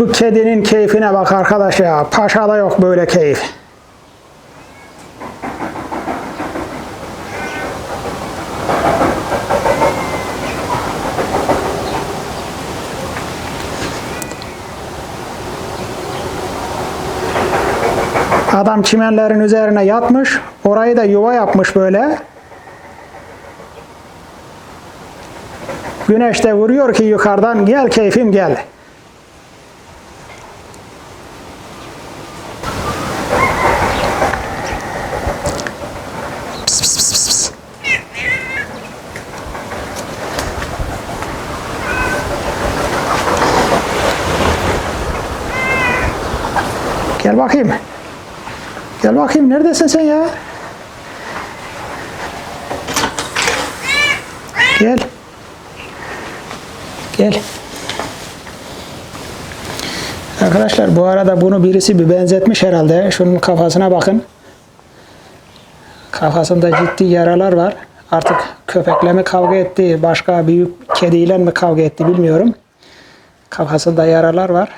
Şu kedinin keyfine bak arkadaş ya. Paşa'da yok böyle keyif. Adam çimenlerin üzerine yatmış. Orayı da yuva yapmış böyle. Güneş de vuruyor ki yukarıdan gel keyfim gel. Gel bakayım. Gel bakayım neredesin sen ya? Gel. Gel. Arkadaşlar bu arada bunu birisi bir benzetmiş herhalde. Şunun kafasına bakın. Kafasında ciddi yaralar var. Artık köpekle mi kavga etti, başka büyük kediyle mi kavga etti bilmiyorum. Kafasında yaralar var.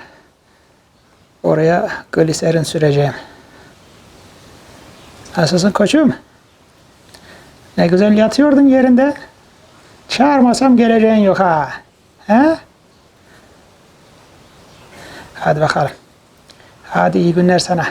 Oraya gliserin süreceğim. Nasılsın koçum? Ne güzel yatıyordun yerinde. Çağırmasam geleceğin yok ha. He? Hadi bakalım. Hadi iyi günler sana.